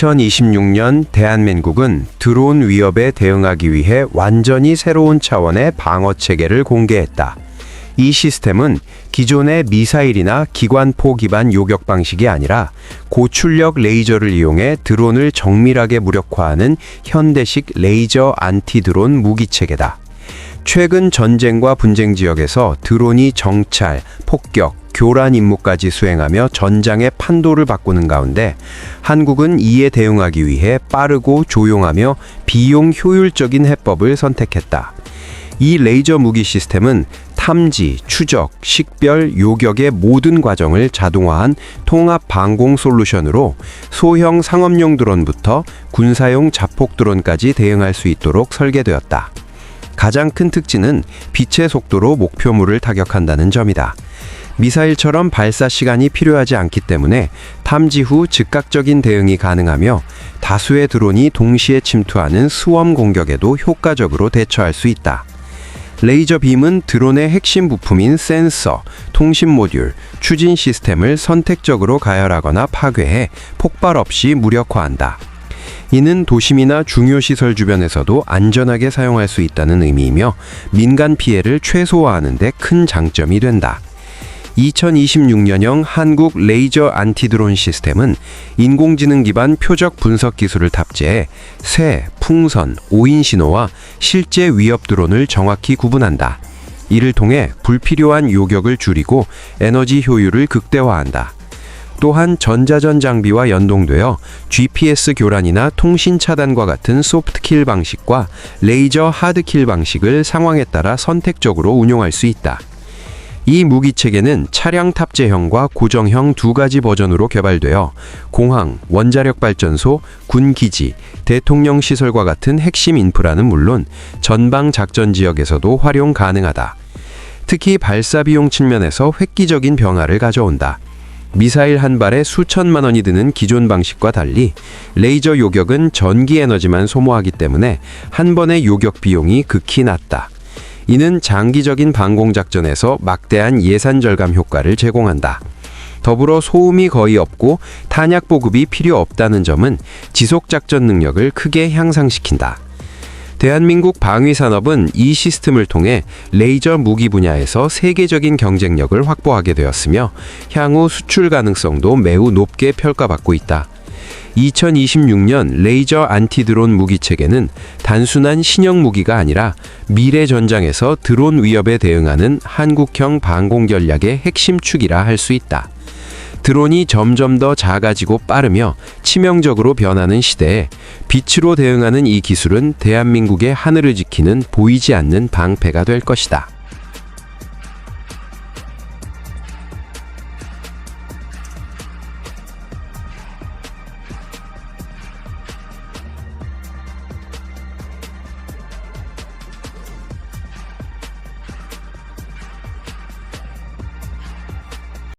2026년 대한민국은 드론 위협에 대응하기 위해 완전히 새로운 차원의 방어 체계를 공개했다. 이 시스템은 기존의 미사일이나 기관포 기반 요격 방식이 아니라 고출력 레이저를 이용해 드론을 정밀하게 무력화하는 현대식 레이저 안티 드론 무기 체계다. 최근 전쟁과 분쟁 지역에서 드론이 정찰, 폭격, 교란 임무까지 수행하며 전장의 판도를 바꾸는 가운데 한국은 이에 대응하기 위해 빠르고 조용하며 비용 효율적인 해법을 선택했다. 이 레이저 무기 시스템은 탐지, 추적, 식별, 요격의 모든 과정을 자동화한 통합 방공 솔루션으로 소형 상업용 드론부터 군사용 자폭 드론까지 대응할 수 있도록 설계되었다. 가장 큰 특징은 빛의 속도로 목표물을 타격한다는 점이다. 미사일처럼 발사 시간이 필요하지 않기 때문에 탐지 후 즉각적인 대응이 가능하며 다수의 드론이 동시에 침투하는 수험 공격에도 효과적으로 대처할 수 있다. 레이저 빔은 드론의 핵심 부품인 센서, 통신 모듈, 추진 시스템을 선택적으로 가열하거나 파괴해 폭발 없이 무력화한다. 이는 도심이나 중요 시설 주변에서도 안전하게 사용할 수 있다는 의미이며 민간 피해를 최소화하는 데 큰 장점이 된다. 2026년형 한국 레이저 안티드론 시스템은 인공지능 기반 표적 분석 기술을 탑재해 새, 풍선, 오인 신호와 실제 위협 드론을 정확히 구분한다. 이를 통해 불필요한 요격을 줄이고 에너지 효율을 극대화한다. 또한 전자전 장비와 연동되어 GPS 교란이나 통신 차단과 같은 소프트킬 방식과 레이저 하드킬 방식을 상황에 따라 선택적으로 운용할 수 있다. 이 무기 체계는 차량 탑재형과 고정형 두 가지 버전으로 개발되어 공항, 원자력 발전소, 군 기지, 대통령 시설과 같은 핵심 인프라는 물론 전방 작전 지역에서도 활용 가능하다. 특히 발사 비용 측면에서 획기적인 변화를 가져온다. 미사일 한 발에 수천만 원이 드는 기존 방식과 달리 레이저 요격은 전기 에너지만 소모하기 때문에 한 번의 요격 비용이 극히 낮다. 이는 장기적인 방공 작전에서 막대한 예산 절감 효과를 제공한다. 더불어 소음이 거의 없고 탄약 보급이 필요 없다는 점은 지속 작전 능력을 크게 향상시킨다. 대한민국 방위 산업은 이 시스템을 통해 레이저 무기 분야에서 세계적인 경쟁력을 확보하게 되었으며 향후 수출 가능성도 매우 높게 평가받고 있다. 2026년 레이저 안티드론 무기 체계는 단순한 신형 무기가 아니라 미래 전장에서 드론 위협에 대응하는 한국형 방공 전략의 핵심 축이라 할 수 있다. 드론이 점점 더 작아지고 빠르며 치명적으로 변하는 시대에 빛으로 대응하는 이 기술은 대한민국의 하늘을 지키는 보이지 않는 방패가 될 것이다.